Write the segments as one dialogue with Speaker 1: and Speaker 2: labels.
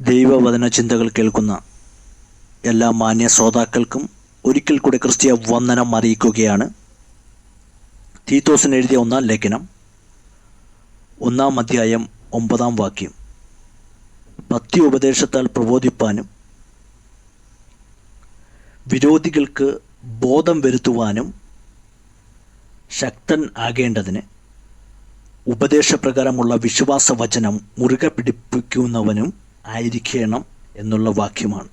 Speaker 1: ദൈവവചന ചിന്തകൾ കേൾക്കുന്ന എല്ലാ മാന്യ ശ്രോതാക്കൾക്കും ഒരിക്കൽ കൂടി ക്രിസ്തീയ വന്ദനം അറിയിക്കുകയാണ്. തീത്തോസിന് എഴുതിയ ഒന്നാം ലേഖനം ഒന്നാം അധ്യായം ഒമ്പതാം വാക്യം. ഭക്തി ഉപദേശത്താൽ പ്രബോധിപ്പാനും വിരോധികൾക്ക് ബോധം വരുത്തുവാനും ശക്തൻ ആകേണ്ടതിന് ഉപദേശപ്രകാരമുള്ള വിശ്വാസ വചനം മുറുകെ പിടിപ്പിക്കുന്നവനും ആയിരിക്കണം എന്നുള്ള വാക്യമാണ്.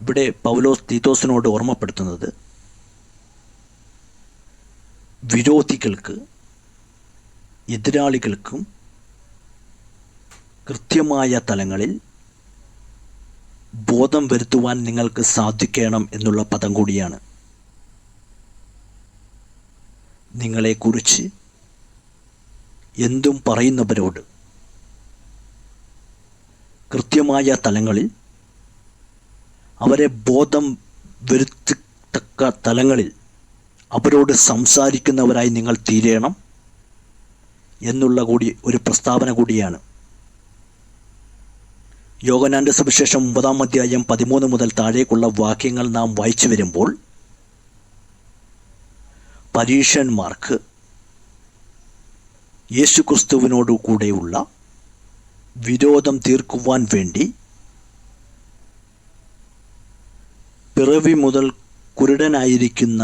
Speaker 1: ഇവിടെ പൗലോസ് തീത്തോസിനോട് ഓർമ്മപ്പെടുത്തുന്നത് വിരോധികൾക്ക് എതിരാളികൾക്കും കൃത്യമായ തലങ്ങളിൽ ബോധം വരുത്തുവാൻ നിങ്ങൾക്ക് സാധിക്കണം എന്നുള്ള പദം കൂടിയാണ്. നിങ്ങളെക്കുറിച്ച് എന്തും പറയുന്നവരോട് കൃത്യമായ തലങ്ങളിൽ അവരെ ബോധം വരുത്തക്ക തലങ്ങളിൽ അവരോട് സംസാരിക്കുന്നവരായി നിങ്ങൾ തീരണം എന്നുള്ള കൂടി ഒരു പ്രസ്താവന കൂടിയാണ്. യോഗനാന്റെ സുവിശേഷം ഒമ്പതാം അധ്യായം പതിമൂന്ന് മുതൽ താഴേക്കുള്ള വാക്യങ്ങൾ നാം വായിച്ചു വരുമ്പോൾ പരീക്ഷന്മാർക്ക് യേശുക്രിസ്തുവിനോടു കൂടെയുള്ള വിരോധം തീർക്കുവാൻ വേണ്ടി പിറവി മുതൽ കുരുടനായിരിക്കുന്ന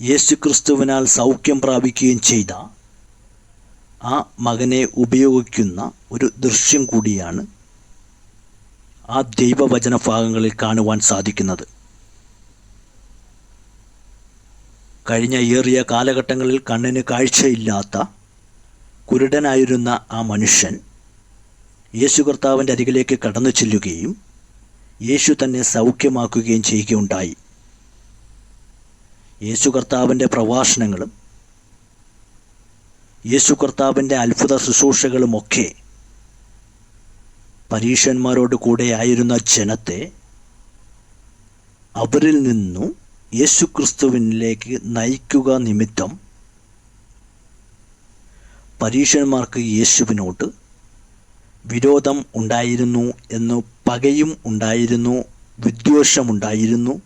Speaker 1: യേശുക്രിസ്തുവിനാൽ സൗഖ്യം പ്രാപിക്കുകയും ചെയ്ത ആ മകനെ ഉപയോഗിക്കുന്ന ഒരു ദൃശ്യം കൂടിയാണ് ആ ദൈവവചന ഭാഗങ്ങളിൽ കാണുവാൻ സാധിക്കുന്നത്. കഴിഞ്ഞ ഏറിയ കാലഘട്ടങ്ങളിൽ കണ്ണിന് കാഴ്ചയില്ലാത്ത കുരുടനായിരുന്ന ആ മനുഷ്യൻ യേശു കർത്താവിന്റെ അരികിലേക്ക് കടന്നു ചെല്ലുകയും യേശു തന്നെ സൗഖ്യമാക്കുകയും ചെയ്യുകയുണ്ടായി. യേശു കർത്താവിന്റെ പ്രഭാഷണങ്ങളും യേശു കർത്താവിന്റെ അത്ഭുത ശുശ്രൂഷകളുമൊക്കെ പരീക്ഷന്മാരോട് കൂടെ ആയിരുന്ന ജനത്തെ അവരിൽ നിന്നു യേശുക്രിസ്തുവിനിലേക്ക് നയിക്കുക നിമിത്തം പരീക്ഷന്മാർക്ക് യേശുവിനോട് വിരോധം ഉണ്ടായിരുന്നു എന്ന് പകയും ഉണ്ടായിരുന്നു വിദ്വേഷമുണ്ടായിരുന്നു.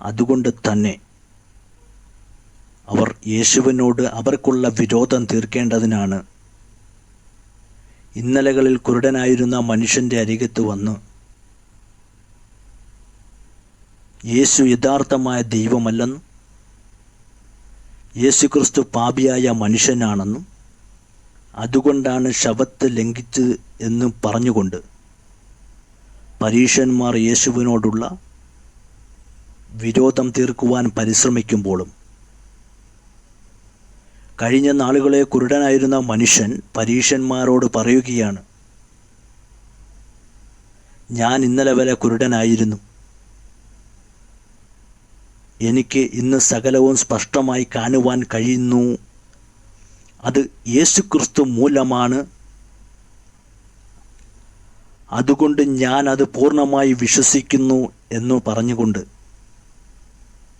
Speaker 1: അതുകൊണ്ട് തന്നെ അവർ യേശുവിനോട് അവർക്കുള്ള വിരോധം തീർക്കേണ്ടതിനാണ്. ഇന്നലകളിൽ കുരുടനായിരുന്ന മനുഷ്യന്റെ അരികത്ത് വന്ന് യേശു യഥാർത്ഥമായ ദൈവമല്ലെന്നും യേശുക്രിസ്തു പാപിയായ മനുഷ്യനാണെന്നും അതുകൊണ്ടാണ് ശവത്ത് ലംഘിച്ചത് എന്ന് പറഞ്ഞുകൊണ്ട് പരീക്ഷന്മാർ യേശുവിനോടുള്ള വിരോധം തീർക്കുവാൻ പരിശ്രമിക്കുമ്പോഴും കഴിഞ്ഞ നാളുകളെ കുരുടനായിരുന്ന മനുഷ്യൻ പരീക്ഷന്മാരോട് പറയുകയാണ് ഞാൻ ഇന്നലെ വരെ കുരുടനായിരുന്നു. എനിക്ക് ഇന്ന് സകലവും സ്പഷ്ടമായി കാണുവാൻ കഴിയുന്നു. അത് യേശുക്രിസ്തു മൂലമാണ്. അതുകൊണ്ട് ഞാൻ അത് പൂർണമായി വിശ്വസിക്കുന്നു എന്ന് പറഞ്ഞുകൊണ്ട്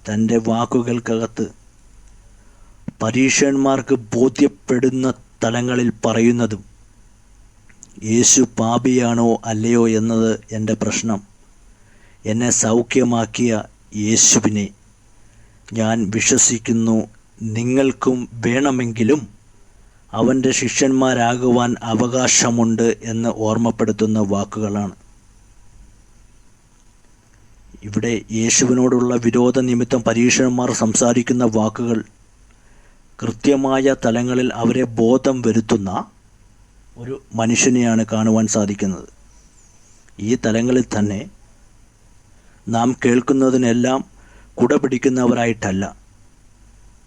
Speaker 1: തന്റെ വാക്കുകൾക്കകത്ത് പരീക്ഷന്മാർക്ക് ബോധ്യപ്പെടുന്ന തലങ്ങളിൽ പറയുന്നതും യേശു പാപിയാണോ അല്ലയോ എന്നത് എന്റെ പ്രശ്നം. എന്നെ സൗഖ്യമാക്കിയ യേശുവിനെ. ഞാൻ വിശ്വസിക്കുന്നു നിങ്ങൾക്കും വേണമെങ്കിലും അവന്റെ ശിഷ്യന്മാരാകുവാൻ അവകാശമുണ്ട് എന്ന് ഓർമ്മപ്പെടുത്തുന്ന വാക്കുകളാണ്. ഇവിടെ യേശുവിനോടുള്ള വിരോധ നിമിത്തം പരീക്ഷന്മാർ സംസാരിക്കുന്ന വാക്കുകൾ കൃത്യമായ തലങ്ങളിൽ അവരെ ബോധം വരുത്തുന്ന ഒരു മനുഷ്യനെയാണ് കാണുവാൻ സാധിക്കുന്നത്. ഈ തലങ്ങളിൽ തന്നെ നാം കേൾക്കുന്നതിനെല്ലാം കുട പിടിക്കുന്നവരായിട്ടല്ല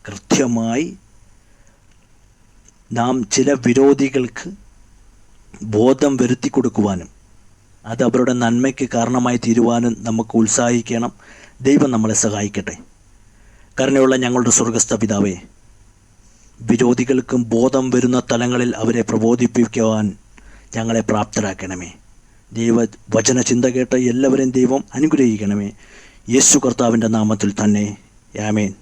Speaker 1: കൃത്യമായി നാം ചില വിരോധികൾക്ക് ബോധം വരുത്തി കൊടുക്കുവാനും അത് അവരുടെ നന്മയ്ക്ക് കാരണമായി തീരുവാനും നമുക്ക് ഉത്സാഹിക്കണം. ദൈവം നമ്മളെ സഹായിക്കട്ടെ. കരുണയുള്ള ഞങ്ങളുടെ സ്വർഗസ്ഥ പിതാവേ വിരോധികൾക്കും ബോധം വരുന്ന തലങ്ങളിൽ അവരെ പ്രബോധിപ്പിക്കുവാൻ ഞങ്ങളെ പ്രാപ്തരാക്കണമേ. ദൈവ വചന ചിന്ത കേട്ട എല്ലാവരെയും ദൈവം അനുഗ്രഹിക്കണമേ. യേശു കർത്താവിന്റെ നാമത്തിൽ തന്നെ. യാമേൻ